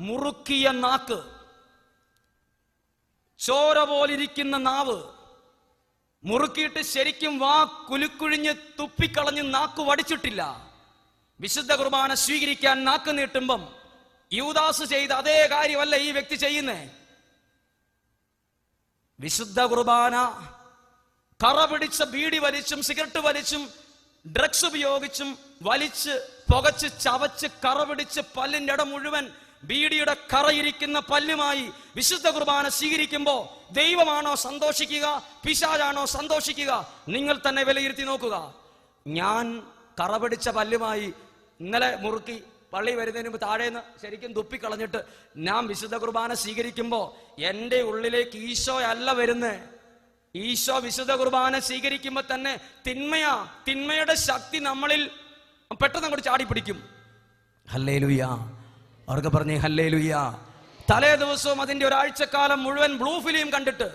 മുറുക്കിയ നാക്ക് ചോര പോലിരിക്കുന്ന നാവ് മുറുക്കിയിട്ട് ശരിക്കും വാ കുലുക്കുഴിഞ്ഞ് തുപ്പിക്കളഞ്ഞ് നാക്ക് വടിച്ചിട്ടില്ല. വിശുദ്ധ കുർബാന സ്വീകരിക്കാൻ നാക്ക് നീട്ടുമ്പം യൂദാസ് ചെയ്ത അതേ കാര്യമല്ല ഈ വ്യക്തി ചെയ്യുന്നേ. വിശുദ്ധ കുർബാന കറ പിടിച്ച ബീഡി വലിച്ചും സിഗരറ്റ് വലിച്ചും ഡ്രഗ്സ് ഉപയോഗിച്ചും വലിച്ച് പുകച്ച് ചവച്ച് കറ പിടിച്ച് പല്ലിന്റെ ഇടം മുഴുവൻ ബീഡിയുടെ കറയിരിക്കുന്ന പല്ലുമായി വിശുദ്ധ കുർബാന സ്വീകരിക്കുമ്പോ ദൈവമാണോ സന്തോഷിക്കുക പിശാചാണോ സന്തോഷിക്കുക നിങ്ങൾ തന്നെ വിലയിരുത്തി നോക്കുക. ഞാൻ കറ പിടിച്ച പല്ലുമായി ഇന്നലെ മുറുക്കി പള്ളി വരുന്നതിന് മുമ്പ് താഴേന്ന് ശരിക്കും തുപ്പിക്കളഞ്ഞിട്ട് ഞാൻ വിശുദ്ധ കുർബാന സ്വീകരിക്കുമ്പോൾ എന്റെ ഉള്ളിലേക്ക് ഈശോ അല്ല വരുന്നേ. ഈശോ വിശുദ്ധ കുർബാന സ്വീകരിക്കുമ്പോൾ തന്നെ തിന്മയാ തിന്മയുടെ ശക്തി നമ്മളിൽ പെട്ടെന്ന് അങ്ങോട്ട് ചാടി പിടിക്കും. ഹല്ലേ ലുയ്യ അവർക്ക് പറഞ്ഞേ ഹല്ലേ ലുയ്യ തലേ ദിവസവും അതിന്റെ ഒരാഴ്ചക്കാലം മുഴുവൻ ബ്ലൂ ഫിലിം കണ്ടിട്ട്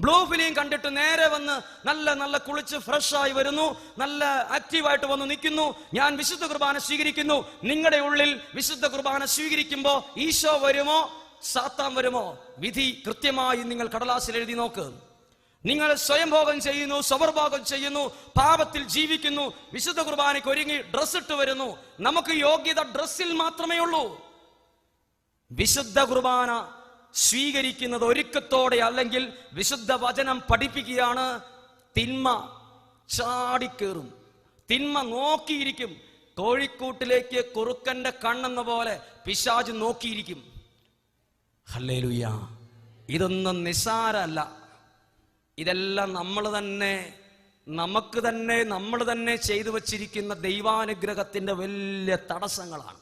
ബ്ലൂ ഫിലിം കണ്ടിട്ട് നേരെ വന്ന് നല്ല നല്ല കുളിച്ച് ഫ്രഷ് ആയി വരുന്നു. നല്ല ആക്റ്റീവായിട്ട് വന്ന് നിൽക്കുന്നു. ഞാൻ വിശുദ്ധ കുർബാന സ്വീകരിക്കുന്നു. നിങ്ങളുടെ ഉള്ളിൽ വിശുദ്ധ കുർബാന സ്വീകരിക്കുമ്പോ ഈശോ വരുമോ? സാത്താൻ വരുമോ? വിധി കൃത്യമായി നിങ്ങൾ കടലാസിൽ എഴുതി നോക്ക്. നിങ്ങൾ സ്വയംഭോഗം ചെയ്യുന്നു സ്വവർഭോഗം ചെയ്യുന്നു പാപത്തിൽ ജീവിക്കുന്നു വിശുദ്ധ കുർബാനയ്ക്ക് ഒരുങ്ങി ഡ്രസ് ഇട്ട് വരുന്നു. നമുക്ക് യോഗ്യത ഡ്രസ്സിൽ മാത്രമേ ഉള്ളൂ. വിശുദ്ധ കുർബാന സ്വീകരിക്കുന്നത് ഒരുക്കത്തോടെ അല്ലെങ്കിൽ വിശുദ്ധ വചനം പഠിപ്പിക്കുകയാണ് തിന്മ ചാടിക്കേറും. തിന്മ നോക്കിയിരിക്കും. കോഴിക്കൂട്ടിലേക്ക് കുറുക്കന്റെ കണ്ണെന്ന പോലെ പിശാജ് നോക്കിയിരിക്കും. ഹല്ലേലൂയ. ഇതൊന്നും നിസാരല്ല ഇതെല്ലാം നമ്മൾ തന്നെ നമുക്ക് തന്നെ നമ്മൾ തന്നെ ചെയ്തു വച്ചിരിക്കുന്ന ദൈവാനുഗ്രഹത്തിന്റെ വലിയ തടസ്സങ്ങളാണ്.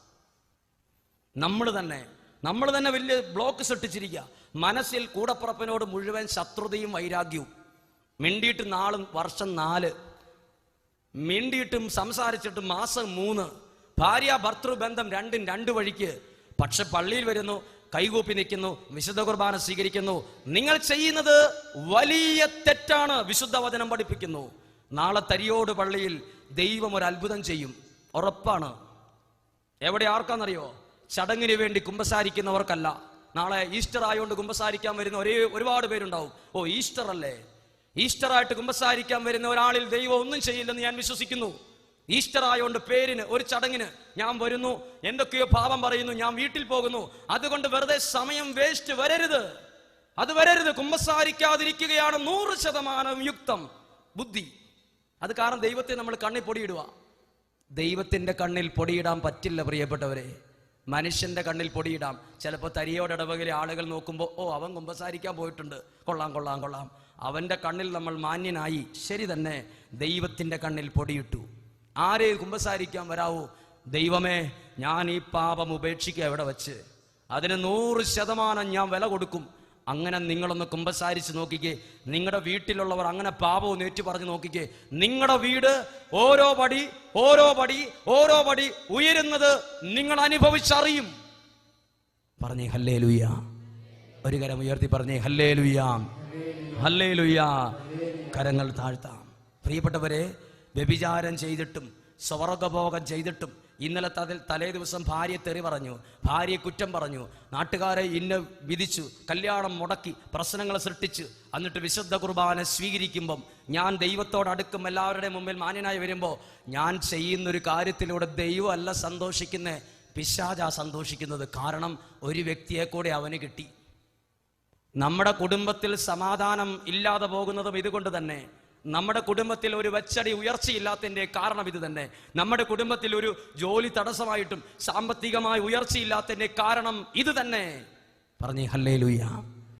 നമ്മൾ തന്നെ നമ്മൾ തന്നെ വലിയ ബ്ലോക്ക് സൃഷ്ടിച്ചിരിക്കുക. മനസ്സിൽ കൂടപ്പുറപ്പിനോട് മുഴുവൻ ശത്രുതയും വൈരാഗ്യവും. മിണ്ടിയിട്ട് നാളും വർഷം നാല്. മിണ്ടിയിട്ടും സംസാരിച്ചിട്ടും മാസം മൂന്ന്. ഭാര്യ ഭർത്തൃ ബന്ധം രണ്ടും രണ്ട് വഴിക്ക്. പക്ഷെ പള്ളിയിൽ വരുന്നു കൈകൂപ്പി നിൽക്കുന്നു വിശുദ്ധ കുർബാന സ്വീകരിക്കുന്നു. നിങ്ങൾ ചെയ്യുന്നത് വലിയ തെറ്റാണ് വിശുദ്ധ വചനം പഠിപ്പിക്കുന്നു. നാളെ തരിയോട് പള്ളിയിൽ ദൈവം ഒരു അത്ഭുതം ചെയ്യും. ഉറപ്പാണ്. എവിടെ ആർക്കാന്നറിയോ? ചടങ്ങിന് വേണ്ടി കുമ്പസാരിക്കുന്നവർക്കല്ല. നാളെ ഈസ്റ്റർ ആയതുകൊണ്ട് കുമ്പസാരിക്കാൻ വരുന്ന ഒരേ ഒരുപാട് പേരുണ്ടാവും. ഓ ഈസ്റ്റർ അല്ലേ? ഈസ്റ്റർ ആയിട്ട് കുമ്പസാരിക്കാൻ വരുന്ന ഒരാളിൽ ദൈവം ഒന്നും ചെയ്യില്ലെന്ന് ഞാൻ വിശ്വസിക്കുന്നു. ഈസ്റ്റർ ആയതുകൊണ്ട് പേരിന് ഒരു ചടങ്ങിന് ഞാൻ വരുന്നു. എന്തൊക്കെയോ പാപം പറയുന്നു ഞാൻ വീട്ടിൽ പോകുന്നു. അതുകൊണ്ട് വെറുതെ സമയം വേസ്റ്റ് വരരുത്. അത് വരരുത്. കുമ്പസാരിക്കാതിരിക്കുകയാണ് നൂറ് ശതമാനം യുക്തം. ബുദ്ധി. അത് കാരണം ദൈവത്തെ നമ്മൾ കണ്ണിൽ പൊടിയിടുക. ദൈവത്തിന്റെ കണ്ണിൽ പൊടിയിടാൻ പറ്റില്ല പ്രിയപ്പെട്ടവരെ. മനുഷ്യന്റെ കണ്ണിൽ പൊടിയിടാം. ചിലപ്പോൾ തരിയോട് തരിയോടിടവകയിലെ ആളുകൾ നോക്കുമ്പോൾ ഓ അവൻ കുമ്പസാരിക്കാൻ പോയിട്ടുണ്ട്. കൊള്ളാം കൊള്ളാം കൊള്ളാം. അവന്റെ കണ്ണിൽ നമ്മൾ മാന്യനായി. ശരി തന്നെ ദൈവത്തിന്റെ കണ്ണിൽ പൊടിയിട്ടു. ആരെ കുമ്പസാരിക്കാൻ വരാവൂ? ദൈവമേ ഞാൻ ഈ പാപം ഉപേക്ഷിക്കുക എവിടെ വച്ച്? അതിന് നൂറ് ശതമാനം ഞാൻ വില കൊടുക്കും. അങ്ങനെ നിങ്ങളൊന്ന് കുമ്പസാരിച്ച് നോക്കിക്കേ. നിങ്ങളുടെ വീട്ടിലുള്ളവർ അങ്ങനെ പാപവും ഏറ്റു പറഞ്ഞു നോക്കിക്കേ. നിങ്ങളുടെ വീട് ഓരോ പടി ഓരോ പടി ഓരോ പടി ഉയരുന്നത് നിങ്ങൾ അനുഭവിച്ചറിയും. പറഞ്ഞേ ഹല്ലേ ലുയ്യ ഒരു കരം ഉയർത്തി പറഞ്ഞേ ഹല്ലേ ലുയ്യ ഹല്ലേ ലുയ്യ കരങ്ങൾ താഴ്ത്താം. പ്രിയപ്പെട്ടവരെ വ്യഭിചാരം ചെയ്തിട്ടും സ്വർഗഭോഗം ചെയ്തിട്ടും ഇന്നലെ തതിൽ തലേ ദിവസം ഭാര്യയെ തെറി പറഞ്ഞു ഭാര്യയെ കുറ്റം പറഞ്ഞു. നാട്ടുകാരെ ഇന്ന വിധിച്ചു കല്യാണം മുടക്കി പ്രശ്നങ്ങൾ സൃഷ്ടിച്ച്. എന്നിട്ട് വിശുദ്ധ കുർബാന സ്വീകരിക്കുമ്പം ഞാൻ ദൈവത്തോട് അടുക്കും എല്ലാവരുടെയും മുമ്പിൽ മാന്യനായി വരുമ്പോൾ ഞാൻ ചെയ്യുന്നൊരു കാര്യത്തിലൂടെ ദൈവമല്ല സന്തോഷിക്കുന്നത് പിശാജ സന്തോഷിക്കുന്നത് കാരണം ഒരു വ്യക്തിയെ കൂടെ അവന് കിട്ടി. നമ്മുടെ കുടുംബത്തിൽ സമാധാനം ഇല്ലാതെ പോകുന്നതും ഇതുകൊണ്ട് തന്നെ. നമ്മുടെ കുടുംബത്തിൽ ഒരു വെച്ചടി ഉയർച്ചയില്ലാത്തതിന്റെ കാരണം ഇത് തന്നെ. നമ്മുടെ കുടുംബത്തിൽ ഒരു ജോലി തടസ്സമായിട്ടും സാമ്പത്തികമായ ഉയർച്ചയില്ലാത്തതിന്റെ കാരണം ഇത് തന്നെ. പറഞ്ഞേ ഹല്ലേ